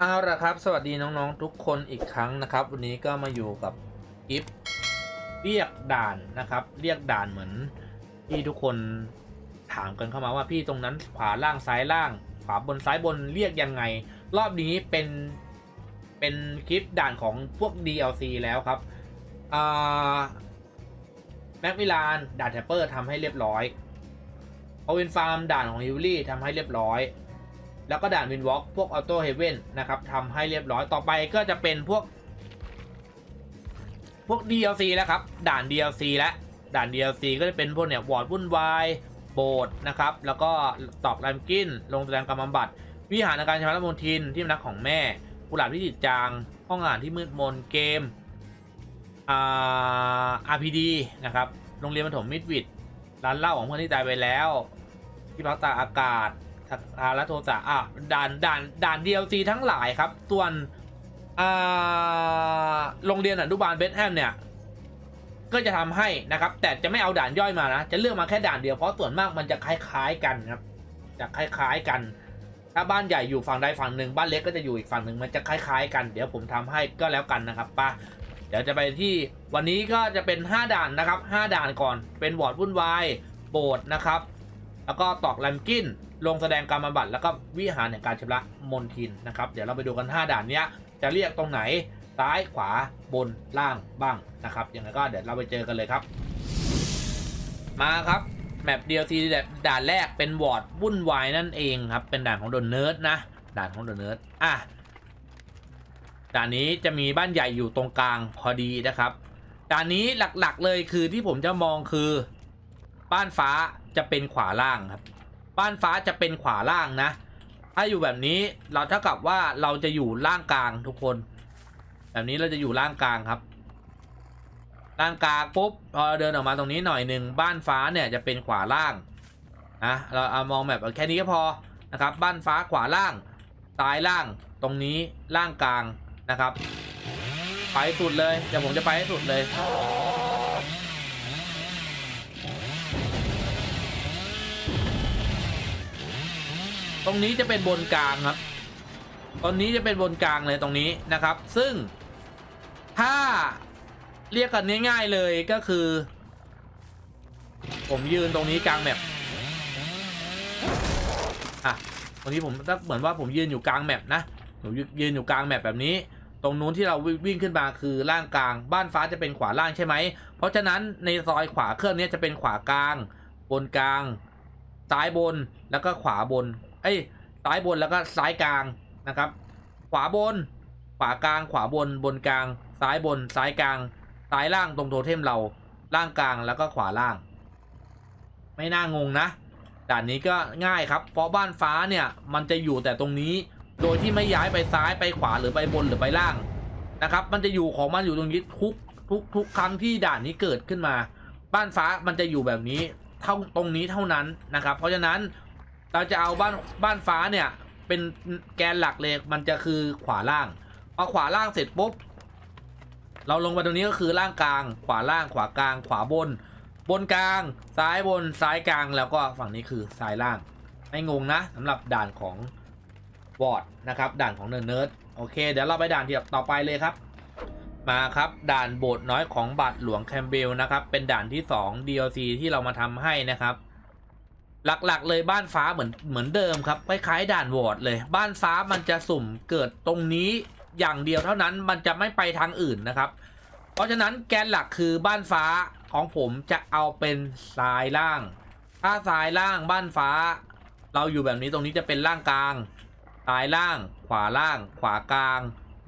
เอาละครับ สวัสดีน้องๆทุกคนอีกครั้งนะครับ วันนี้ก็มาอยู่กับกิฟเรียกด่านนะครับ เรียกด่านเหมือนที่ทุกคนถามกันเข้ามาว่าพี่ตรงนั้นขวาล่างซ้ายล่าง ขวาบนซ้ายบนเรียกยังไง รอบนี้เป็นเป็นคลิปด่านของพวก DLC แล้วครับแม็กมิลานด่านแทปเปอร์ทำให้เรียบร้อยโอเวนฟาร์มด่านของฮิวลี่ทำให้เรียบร้อย แล้วก็ด่านวินวอล์กพวกออโต้เฮเว่นนะครับทำให้เรียบร้อยต่อไปก็จะเป็นพวก พวก DLC แล้วครับ ด่าน DLC และด่าน DLC ก็จะเป็นพวกเนี่ยวอร์ดวุ่นวายโบสนะครับ แล้วก็ตอกแรมกินลงแสดงกรรมบำบัด วิหารในการชำระมนทินที่มันรักของแม่กุหลาบที่จิตจาง ห้องอ่านที่มืดมนเกมอ่า RPD นะครับโรงเรียนประถมมิดวิดร้านเหล้าของเพื่อนที่ตายไปแล้ว ที่พักตากอากาศ สักการะโทสะอะด่านด่านด่าน DLC ทั้งหลายครับ ส่วนอ่าโรงเรียนอนุบาลเบธแฮมเนี่ย ก็จะทำให้นะครับ แต่จะไม่เอาด่านย่อยมานะ จะเลือกมาแค่ด่านเดียวเพราะส่วนมากมันจะคล้ายๆกันครับ จะคล้ายๆกัน ถ้าบ้านใหญ่อยู่ฝั่งใดฝั่งหนึ่งบ้านเล็กก็จะอยู่อีกฝั่งหนึ่งมันจะคล้าย ๆ กันเดี๋ยวผมทำให้ก็แล้วกันนะครับป้าเดี๋ยวจะไปที่วันนี้ก็จะเป็น 5 ด่านนะครับ 5 ด่านก่อนเป็นวอร์ดวุ่นวายโบสถ์นะครับ แล้วก็ตอกแลมกิน ลงแสดงกรรมบัตรแล้วก็วิหารแห่งการชำระมนทินนะครับ เดี๋ยวเราไปดูกัน 5 ด่านเนี้ยจะเรียกตรงไหนซ้ายขวาบนล่างบ้างนะครับยังไงก็เดี๋ยวเราไปเจอกันเลยครับ มาครับแมป DLC ด่านแรกเป็นวอร์ดวุ่นวายนั่นเองครับ เป็นด่านของโดนเนิร์ดนะด่านของโดนเนิร์ดอะด่านนี้จะมีบ้านใหญ่อยู่ตรงกลางพอดีนะครับด่านนี้หลักๆเลยคือที่ผมจะมองคือ บ้านฟ้าจะเป็นขวาล่างครับ บ้านฟ้าจะเป็นขวาล่างนะ ถ้าอยู่แบบนี้เราเท่ากับว่าเราจะอยู่ล่างกลางทุกคน แบบนี้เราจะอยู่ล่างกลางครับ ล่างกลางปุ๊บพอเดินออกมาตรงนี้หน่อยหนึ่งบ้านฟ้าเนี่ยจะเป็นขวาล่างนะเราเอามองแบบแค่นี้ก็พอนะครับ บ้านฟ้าขวาล่างซ้ายล่างตรงนี้ล่างกลางนะครับ ไปสุดเลยเดี๋ยวผมจะไปให้สุดเลย ตรงนี้จะเป็นบนกลางครับตรงนี้จะเป็นบนกลางเลยตรงนี้นะครับ ซึ่งถ้าเรียกกันง่ายๆเลยก็คือ ผมยืนตรงนี้กลางแมปอะตรงนี้ผมเหมือนว่าผมยืนอยู่กลางแมปนะหนูยืนอยู่กลางแมปแบบนี้ ตรงนู้นที่เราวิ่งขึ้นมาคือล่างกลาง บ้านฟ้าจะเป็นขวาล่างใช่ไหม เพราะฉะนั้นในซอยขวาเครื่องนี้จะเป็นขวากลาง บนกลางซ้ายบนแล้วก็ขวาบน เอ้ยซ้ายบนแล้วก็ซ้ายกลางนะครับ ขวาบน ขวากลาง ขวาบนบนกลาง ซ้ายบน ซ้ายกลาง ซ้ายล่างตรงโทเทมเรา ล่างกลางแล้วก็ขวาล่าง ไม่น่างงนะด่านนี้ก็ง่ายครับ เพราะบ้านฟ้าเนี่ยมันจะอยู่แต่ตรงนี้ โดยที่ไม่ย้ายไปซ้ายไปขวาหรือไปบนหรือไปล่างนะครับ มันจะอยู่ของมันอยู่ตรงนี้ทุกทุกทุกครั้งที่ด่านนี้เกิดขึ้นมา บ้านฟ้ามันจะอยู่แบบนี้เท่าตรงนี้เท่านั้นนะครับ เพราะฉะนั้น เราจะเอาบ้านบ้านฟ้าเนี่ย เป็นแกนหลักเลยมันจะคือขวาล่างพอขวาล่างเสร็จปุ๊บเราลงมาตรงนี้ก็คือล่างกลาง ขวาล่างขวากลาง ขวาบน บนกลาง ซ้ายบนซ้ายกลางแล้วก็ฝั่งนี้คือซ้ายล่างไม่งงนะสำหรับด่านของวอร์ดนะครับ ด่านของเนิร์ดเนิร์ดโอเค เดี๋ยวเราไปด่านที่ต่อไปเลยครับ มาครับด่านโบสถ์น้อยของบาทหลวงแคมเบลนะครับ เป็นด่านที่ 2 DLC ที่เรามาทำให้นะครับ หลักๆ เลยบ้านฟ้าเหมือนเหมือนเดิมครับคล้ายๆด่านวอร์ดเลย บ้านฟ้ามันจะสุ่มเกิดตรงนี้อย่างเดียวเท่านั้นมันจะไม่ไปทางอื่นนะครับ เพราะฉะนั้นแกนหลักคือบ้านฟ้าของผมจะเอาเป็นซ้ายล่าง ถ้าซ้ายล่างบ้านฟ้า เราอยู่แบบนี้ตรงนี้จะเป็นล่างกลางซ้ายล่าง ขวาล่าง ขวากลาง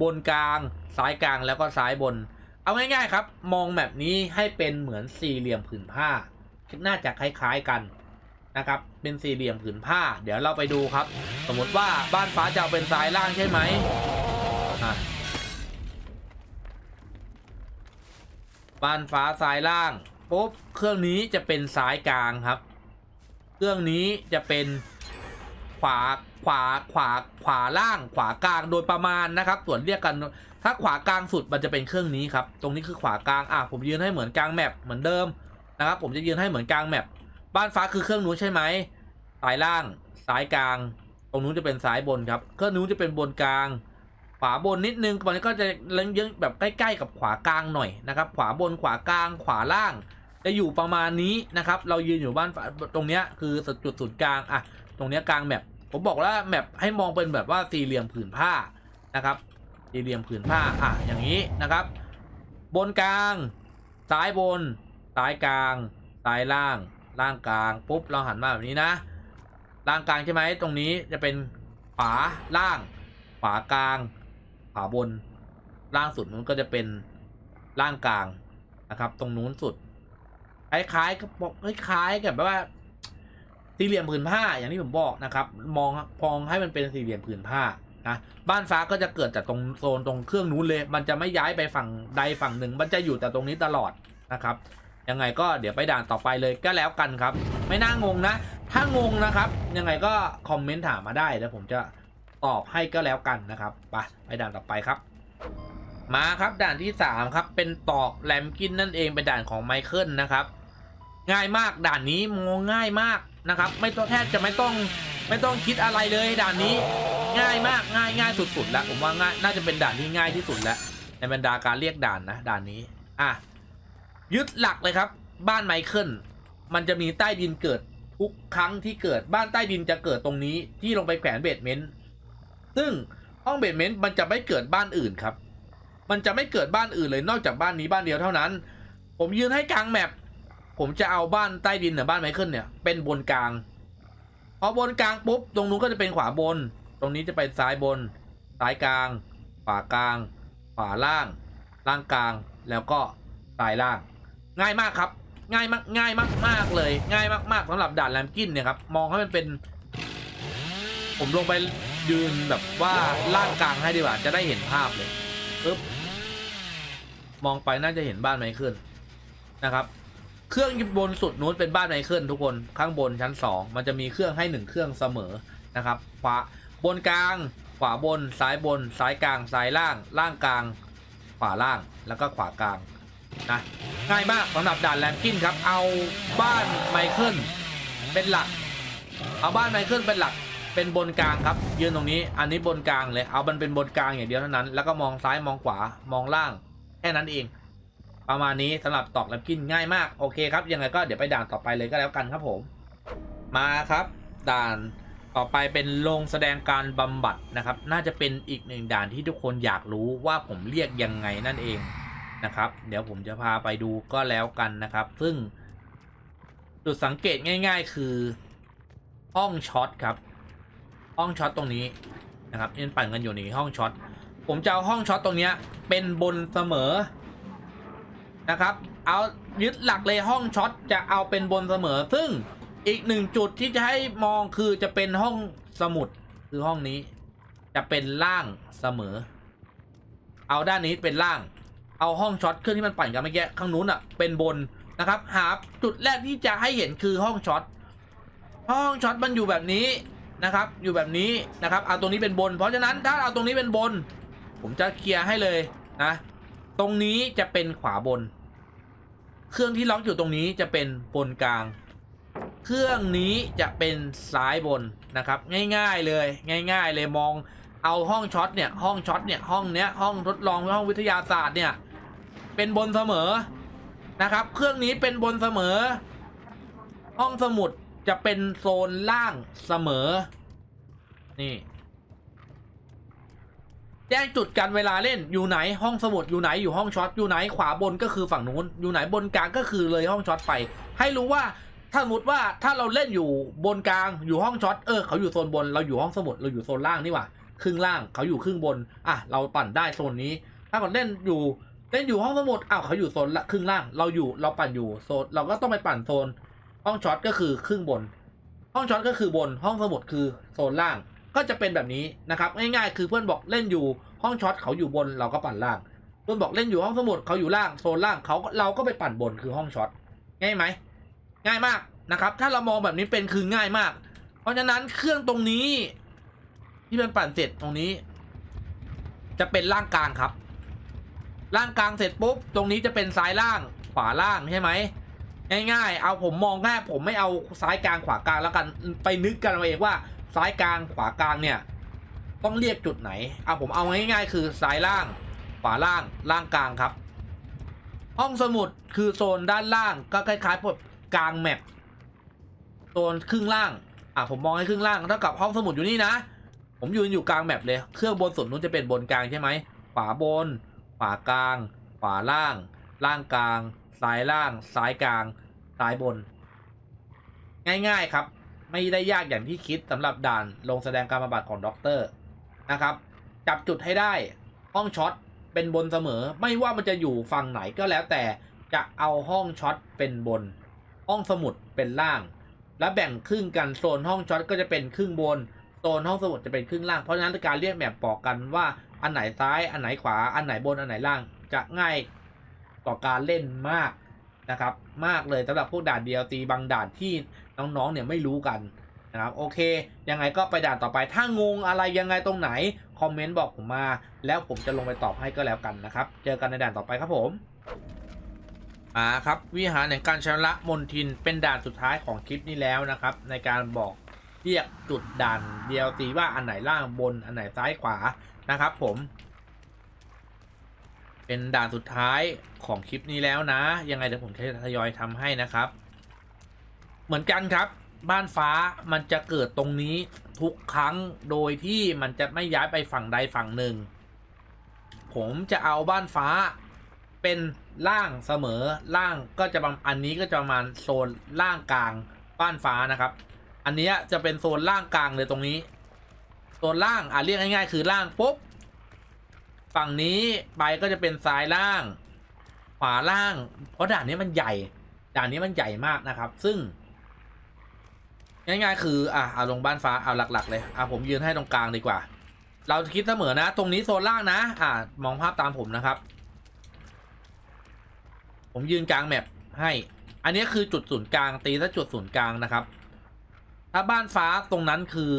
บนกลาง ซ้ายกลางแล้วก็ซ้ายบน เอาง่ายๆครับ มองแบบนี้ให้เป็นเหมือนสี่เหลี่ยมผืนผ้าน่าจะคล้ายๆกัน นะครับ เป็นสี่เหลี่ยมผืนผ้า เดี๋ยวเราไปดูครับ สมมติว่าบ้านฟ้าจะเป็นซ้ายล่างใช่ไหมบ้านฟ้าซ้ายล่างปุ๊บเครื่องนี้จะเป็นซ้ายกลางครับ เครื่องนี้จะเป็นขวาขวาขวาขวาล่างขวากลางโดยประมาณนะครับ ส่วนเรียกกันถ้าขวากลางสุดมันจะเป็นเครื่องนี้ครับ ตรงนี้คือขวากลางอะผมยืนให้เหมือนกลางแมปเหมือนเดิมนะครับ ผมจะยืนให้เหมือนกลางแมป บ้านฟ้าคือเครื่องนู้นใช่ไหมซ้ายล่างซ้ายกลาง ตรงนู้นจะเป็นซ้ายบนครับ เครื่องนู้นจะเป็นบนกลางวาบนนิดนึงมันก็จะเลี้ยอะแบบใกล้ ๆ กับขวากลางหน่อยนะครับ ขวาบนขวากลาง ขวาล่าง จะอยู่ประมาณนี้นะครับ เรายืนอยู่บ้านฝาตรงเนี้ยคือจุดศูนย์กลางอะตรงเนี้ยกลางแมปผมบอกว่าแมปให้มองเป็นแบบว่าสี่เหลี่ยมผืนผ้านะครับสี่เหลี่ยมผืนผ้าอะอย่างนี้นะครับ บนกลาง ซ้ายบน ซ้ายกลาง ซ้ายล่าง ล่างกลางปุ๊บเราหันมาแบบนี้นะ ล่างกลางใช่ไหมตรงนี้จะเป็นขวาล่างขวากลางขวาบน ล่างสุดนู้นก็จะเป็นล่างกลางนะครับ ตรงนู้นสุดคล้ายๆกับคล้ายๆกับแบบว่าสี่เหลี่ยมผืนผ้าอย่างที่ผมบอกนะครับ มองพองให้มันเป็นสี่เหลี่ยมผืนผ้านะบ้านฟ้าก็จะเกิดจากตรงโซนตรงเครื่องนู้นเลย มันจะไม่ย้ายไปฝั่งใดฝั่งหนึ่ง มันจะอยู่แต่ตรงนี้ตลอดนะครับ ยังไงก็เดี๋ยวไปด่านต่อไปเลยก็แล้วกันครับ ไม่น่างงนะ ถ้างงนะครับ ยังไงก็คอมเมนต์ถามมาได้แล้วผมจะตอบให้ก็แล้วกันนะครับไปไปด่านต่อไปครับ มาครับด่านที่สามครับ เป็นตอกแลมกินนั่นเองเป็นด่านของไมเคิลนะครับ ง่ายมากด่านนี้มองง่ายมากนะครับ ไม่ต้องแทบจะไม่ต้องไม่ต้องคิดอะไรเลยด่านนี้ง่ายมากง่ายง่ายสุดๆแล้วผมว่าง่ายน่าจะเป็นด่านที่ง่ายที่สุดแล้วในบรรดาการเรียกด่านนะด่านนี้อะ ยึดหลักเลยครับ บ้านไมเคิลมันจะมีใต้ดินเกิดทุกครั้งที่เกิดบ้านใต้ดินจะเกิดตรงนี้ที่ลงไปแขวนเบสเมนต์ซึ่งห้องเบสเมนต์มันจะไม่เกิดบ้านอื่นครับ มันจะไม่เกิดบ้านอื่นเลยนอกจากบ้านนี้บ้านเดียวเท่านั้น ผมยืนให้กลางแมปผมจะเอาบ้านใต้ดินเนี่ยบ้านไมเคิลเนี่ยเป็นบนกลางพอบนกลางปุ๊บตรงนู้นก็จะเป็นขวาบน ตรงนี้จะเป็นซ้ายบน ซ้ายกลาง ขวากลาง ขวาล่าง ล่างกลางแล้วก็ซ้ายล่าง ง่ายมากครับ ง่ายมากง่ายมากมากเลย ง่ายมากๆสำหรับด่านแลมกินเนี่ยครับมองให้มันเป็น ผมลงไปยืนแบบว่าล่างกลางให้ดีกว่าจะได้เห็นภาพเลยปึ๊บมองไปน่าจะเห็นบ้านไมเคิลนะครับ เครื่องบนสุดนู้นเป็นบ้านไมเคิลทุกคนข้างบนชั้นสองมันจะมีเครื่องให้หนึ่งเครื่องเสมอนะครับขวาบนกลาง ขวาบนซ้ายบน ซ้ายกลาง ซ้ายล่าง ล่างกลาง ขวาล่างแล้วก็ขวากลาง นะง่ายมากสำหรับด่านแลมกินครับ เอาบ้านไมเคิลเป็นหลัก เอาบ้านไมเคิลเป็นหลักเป็นบนกลางครับ ยืนตรงนี้อันนี้บนกลางเลย เอามันเป็นบนกลางอย่างเดียวเท่านั้น แล้วก็มองซ้ายมองขวามองล่าง แค่นั้นเอง ประมาณนี้สำหรับตอกแลมกินง่ายมากโอเคครับยังไงก็เดี๋ยวไปด่านต่อไปเลยก็แล้วกันครับผม มาครับ ด่านต่อไปเป็นโรงแสดงการบำบัดนะครับ น่าจะเป็นอีกหนึ่งด่านที่ทุกคนอยากรู้ว่าผมเรียกยังไงนั่นเอง นะครับ เดี๋ยวผมจะพาไปดูก็แล้วกันนะครับ ซึ่งจุดสังเกตง่าย ๆ คือห้องช็อตครับ ห้องช็อตตรงนี้นะครับยังปั่นกันอยู่ในห้องช็อตผมจะเอาห้องช็อตตรงนี้เป็นบนเสมอนะครับ เอายึดหลักเลยห้องช็อตจะเอาเป็นบนเสมอ ซึ่งอีกหนึ่งจุดที่จะให้มองคือจะเป็นห้องสมุดคือห้องนี้ จะเป็นล่างเสมอ เอาด้านนี้เป็นล่าง เอาห้องช็อตเครื่องที่มันปั่นกันเมื่อกี้ข้างนู้นอะเป็นบนนะครับ หาจุดแรกที่จะให้เห็นคือห้องช็อตห้องช็อตมันอยู่แบบนี้นะครับ อยู่แบบนี้นะครับเอาตรงนี้เป็นบน เพราะฉะนั้นถ้าเอาตรงนี้เป็นบน ผมจะเคลียร์ให้เลยนะ ตรงนี้จะเป็นขวาบน เครื่องที่ล็อกอยู่ตรงนี้จะเป็นบนกลาง เครื่องนี้จะเป็นซ้ายบนนะครับ ง่าย ๆเลย ง่าย ๆ เลยมอง เอาห้องช็อตเนี่ยห้องช็อตเนี่ยห้องเนี้ยห้องทดลองห้องวิทยาศาสตร์เนี่ยเป็นบนเสมอนะครับ เครื่องนี้เป็นบนเสมอ ห้องสมุดจะเป็นโซนล่างเสมอ นี่ แจ้งจุดกันเวลาเล่นอยู่ไหนห้องสมุดอยู่ไหนอยู่ห้องช็อตอยู่ไหนขวาบนก็คือฝั่งนู้นอยู่ไหนบนกลางก็คือเลยห้องช็อตไป ให้รู้ว่าถ้าสมมติว่าถ้าเราเล่นอยู่บนกลางอยู่ห้องช็อตเออเขาอยู่โซนบนเราอยู่ห้องสมุดเราอยู่โซนล่างนี่หว่า ครึ่งล่างเขาอยู่ครึ่งบนอะเราปั่นได้โซนนี้ ถ้าคนเล่นอยู่เล่นอยู่ห้องสมุดอ้าวเขาอยู่โซนละครึ่งล่าง เราอยู่เราปั่นอยู่โซนเราก็ต้องไปปั่นโซน ห้องช็อตก็คือครึ่งบน ห้องช็อตก็คือบนห้องสมุดคือโซนล่างก็จะเป็นแบบนี้นะครับง่ายๆคือเพื่อนบอกเล่นอยู่ห้องช็อตเขาอยู่บนเราก็ปั่นล่าง เพื่อนบอกเล่นอยู่ห้องสมุดเขาอยู่ล่างโซนล่างเขาก็เราก็ไปปั่นบนคือห้องช็อตง่ายไหมง่ายมากนะครับ ถ้าเรามองแบบนี้เป็นคือง่ายมาก เพราะฉะนั้นเครื่องตรงนี้ ที่เป็นปั่นเสร็จตรงนี้ จะเป็นล่างกลางครับ ล่างกลางเสร็จปุ๊บ ตรงนี้จะเป็นซ้ายล่างขวาล่างใช่ไหมง่ายๆ เอาผมมองแค่ผมไม่เอาซ้ายกลางขวากลางแล้วกันไปนึกกันเอาเองว่าซ้ายกลางขวากลางเนี่ย ต้องเรียกจุดไหนเอาผมเอาง่ายๆ คือซ้ายล่าง ขวาล่างล่างกลางครับ ห้องสมุดคือโซนด้านล่างก็คล้ายๆพวกกลางแมปโซนครึ่งล่างอะผมมองให้ครึ่งล่างเท่ากับห้องสมุดอยู่นี่นะ ผมยืนอยู่กลางแมปเลย เครื่องบนสุดนู้นจะเป็นบนกลางใช่ไหมขวาบน ขวากลาง ขวาล่าง ล่างกลาง ซ้ายล่าง ซ้ายกลาง ซ้ายบน ง่ายๆครับ ไม่ได้ยากอย่างที่คิดสำหรับด่านลงแสดงการบำบัดของด็อกเตอร์นะครับ จับจุดให้ได้ ห้องช็อตเป็นบนเสมอ ไม่ว่ามันจะอยู่ฝั่งไหนก็แล้วแต่จะเอาห้องช็อตเป็นบน ห้องสมุดเป็นล่าง และแบ่งครึ่งกันโซนห้องช็อตก็จะเป็นครึ่งบน โซนห้องสมุดจะเป็นครึ่งล่างเพราะฉะนั้นการเรียกแบบบอกกันว่าอันไหนซ้ายอันไหนขวาอันไหนบนอันไหนล่างจะง่ายต่อการเล่นมากนะครับ มากเลยสำหรับพวกด่าน DLC บางด่านที่น้องๆเนี่ยไม่รู้กันนะครับโอเค ยังไงก็ไปด่านต่อไปถ้างงอะไรยังไงตรงไหน คอมเมนต์บอกผมมา แล้วผมจะลงไปตอบให้ก็แล้วกันนะครับ เจอกันในด่านต่อไปครับผมอ่าครับวิหารแห่งการชำระมนทินเป็นด่านสุดท้ายของคลิปนี้แล้วนะครับ ในการบอก เรียกจุดด่าน DLC ว่าอันไหนล่างบนอันไหนซ้ายขวานะครับผม เป็นด่านสุดท้ายของคลิปนี้แล้วนะ ยังไงเดี๋ยวผมจะทยอยทำให้นะครับ เหมือนกันครับ บ้านฟ้ามันจะเกิดตรงนี้ทุกครั้งโดยที่มันจะไม่ย้ายไปฝั่งใดฝั่งหนึ่ง ผมจะเอาบ้านฟ้าเป็นล่างเสมอล่างก็จะประมาณอันนี้ก็จะประมาณโซนล่างกลางบ้านฟ้านะครับ อันนี้จะเป็นโซนล่างกลางเลยตรงนี้ โซนล่างอะเรียกง่ายๆ คือล่างปุ๊บ ฝั่งนี้ไปก็จะเป็นซ้ายล่าง ขวาล่าง เพราะด่านนี้มันใหญ่ ด่านนี้มันใหญ่มากนะครับ ซึ่ง ง่ายๆ คืออะเอาลงบ้านฟ้าเอาหลัก ๆ เลยอะผมยืนให้ตรงกลางดีกว่า เราคิดเสมอนะ ตรงนี้โซนล่างนะ อะมองภาพตามผมนะครับ ผมยืนกลางแมปให้ อันนี้คือจุดศูนย์กลางตีซะจุดศูนย์กลางนะครับ ถ้าบ้านฟ้าตรงนั้นคือ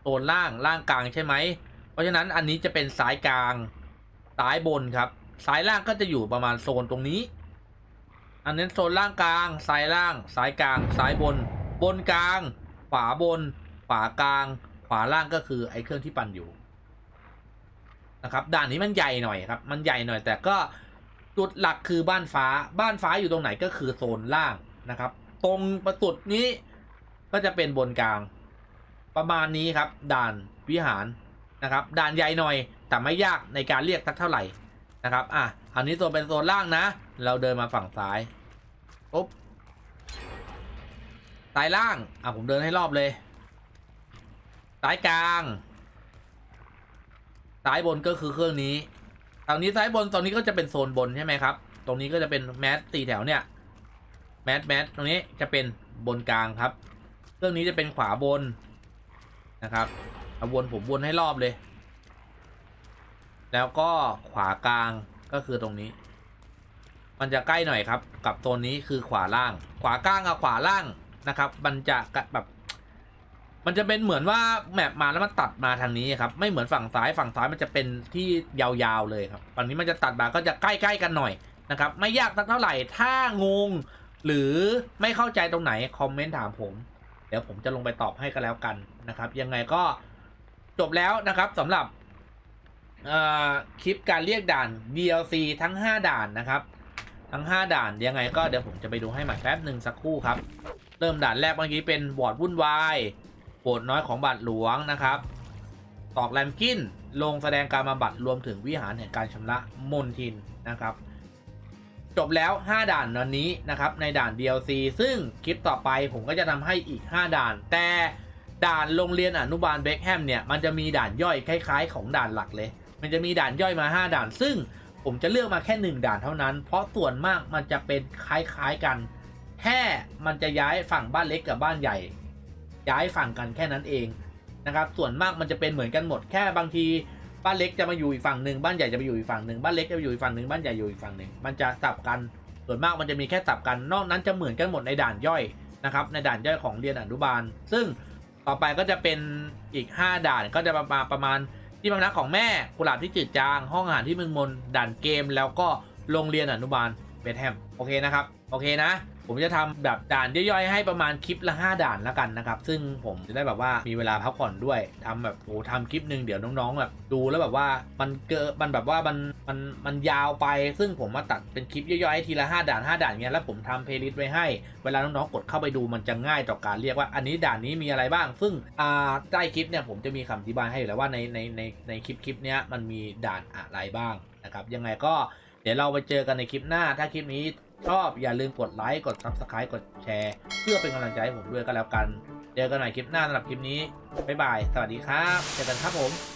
โซนล่างล่างกลางใช่ไหม เพราะฉะนั้นอันนี้จะเป็นซ้ายกลางซ้ายบนครับซ้ายล่างก็จะอยู่ประมาณโซนตรงนี้ อันนี้โซนล่างกลางซ้ายล่างซ้ายกลางซ้ายบน บนกลางขวาบนขวากลางขวาล่างก็คือไอ้เครื่องที่ปั่นอยู่นะครับด่านนี้มันใหญ่หน่อยครับ มันใหญ่หน่อยแต่ก็จุดหลักคือบ้านฟ้าบ้านฟ้าอยู่ตรงไหนก็คือโซนล่างนะครับ ตรงประตุดนี้ ก็จะเป็นบนกลาง ประมาณนี้ครับ ด่านวิหารนะครับ ด่านใหญ่หน่อย แต่ไม่ยากในการเรียกสักเท่าไหร่นะครับอะอันนี้โซนเป็นโซนล่างนะ เราเดินมาฝั่งซ้ายปุ๊บซ้ายล่างอะผมเดินให้รอบเลยซ้ายกลางซ้ายบนก็คือเครื่องนี้ตรงนี้ซ้ายบนตรงนี้ก็จะเป็นโซนบนใช่ไหมครับ ตรงนี้ก็จะเป็นแมสสี่แถวเนี่ย แมสแมสตรงนี้จะเป็นบนกลางครับ เครื่องนี้จะเป็นขวาบนนะครับเอาวนผมวนให้รอบเลย แล้วก็ขวากลางก็คือตรงนี้ มันจะใกล้หน่อยครับ กับโซนนี้คือขวาล่าง ขวากลางกับขวาล่างนะครับ มันจะแบบ มันจะเป็นเหมือนว่าแมปมาแล้วมันตัดมาทางนี้ครับ ไม่เหมือนฝั่งซ้ายฝั่งซ้ายมันจะเป็นที่ยาวๆเลยครับฝั่งนี้มันจะตัดมาก็จะใกล้ๆกันหน่อยนะครับ ไม่ยากสักเท่าไหร่ ถ้างงหรือไม่เข้าใจตรงไหนคอมเมนต์ถามผม ดี๋ยวผมจะลงไปตอบให้ก็แล้วกันนะครับ ยังไงก็จบแล้วนะครับสำหรับคลิปการเรียกด่าน DLC ทั้ง 5 ด่านนะครับ ทั้ง 5 ด่านยังไงก็เดี๋ยวผมจะไปดูให้ใหม่แป๊บหนึ่งสักครู่ครับ เริ่มด่านแรกเมื่อกี้เป็นวอร์ดวุ่นวายโบสน้อยของบาทหลวงนะครับ ตอกแลมกินลงแสดงการบำบัดรวมถึงวิหารแห่งการชำระมนทินนะครับ จบแล้ว 5 ด่านวันนี้นะครับในด่าน DLC ซึ่งคลิปต่อไปผมก็จะทำให้อีก 5 ด่าน แต่ด่านโรงเรียนอนุบาลเบคแฮมเนี่ยมันจะมีด่านย่อยคล้ายๆ ของด่านหลักเลย มันจะมีด่านย่อยมา 5 ด่าน ซึ่งผมจะเลือกมาแค่ 1 ด่านเท่านั้น เพราะส่วนมากมันจะเป็นคล้ายๆกัน แค่มันจะย้ายฝั่งบ้านเล็กกับบ้านใหญ่ ย้ายฝั่งกันแค่นั้นเองนะครับส่วนมากมันจะเป็นเหมือนกันหมดแค่บางที บ้านเล็กจะมาอยู่อีกฝั่งหนึ่งบ้านใหญ่จะไปอยู่อีกฝั่งหนึ่งบ้านเล็กจะไปอยู่อีกฝั่งหนึ่งบ้านใหญ่อยู่อีกฝั่งหนึ่งมันจะสับกันส่วนมากมันจะมีแค่สับกัน นอกนั้นจะเหมือนกันหมดในด่านย่อยนะครับในด่านย่อยของเรียนอนุบาล ซึ่งต่อไปก็จะเป็นอีก 5 ด่านก็จะประมาณประมาณที่พำนักของแม่กุหลาบที่จืดจาง ห้องอาหารที่มึงมนด่านเกม แล้วก็โรงเรียนอนุบาล เบธแฮมโอเคนะครับ โอเคนะ ผมจะทำแบบด่านย่อยๆให้ประมาณคลิปละ 5 ด่านแล้วกันนะครับ ซึ่งผมจะได้แบบว่ามีเวลาพักผ่อนด้วยทำแบบโอ้ทำคลิปหนึ่งเดี๋ยวน้องๆแบบดูแล้วแบบว่ามันเกิดมันแบบว่ามันมันมันยาวไป ซึ่งผมมาตัดเป็นคลิปย่อยๆให้ทีละ 5 ด่าน 5 ด่านเงี้ยแล้วผมทำเพลย์ลิสต์ไว้ให้ เวลาน้องๆกดเข้าไปดูมันจะง่ายต่อการเรียกว่าอันนี้ด่านนี้มีอะไรบ้าง ซึ่งอ่าใต้คลิปเนี่ยผมจะมีคำอธิบายให้อยู่แล้วว่าในในในในคลิปคลิปเนี้ยมันมีด่านอะไรบ้างนะครับยังไงก็ เดี๋ยวเราไปเจอกันในคลิปหน้า ถ้าคลิปนี้ชอบอย่าลืมกดไลค์ กด subscribe กดแชร์ เพื่อเป็นกำลังใจให้ผมด้วยก็แล้วกัน เจอกันใหม่คลิปหน้าสำหรับคลิปนี้ บ๊ายบาย สวัสดีครับ เจอกันครับผม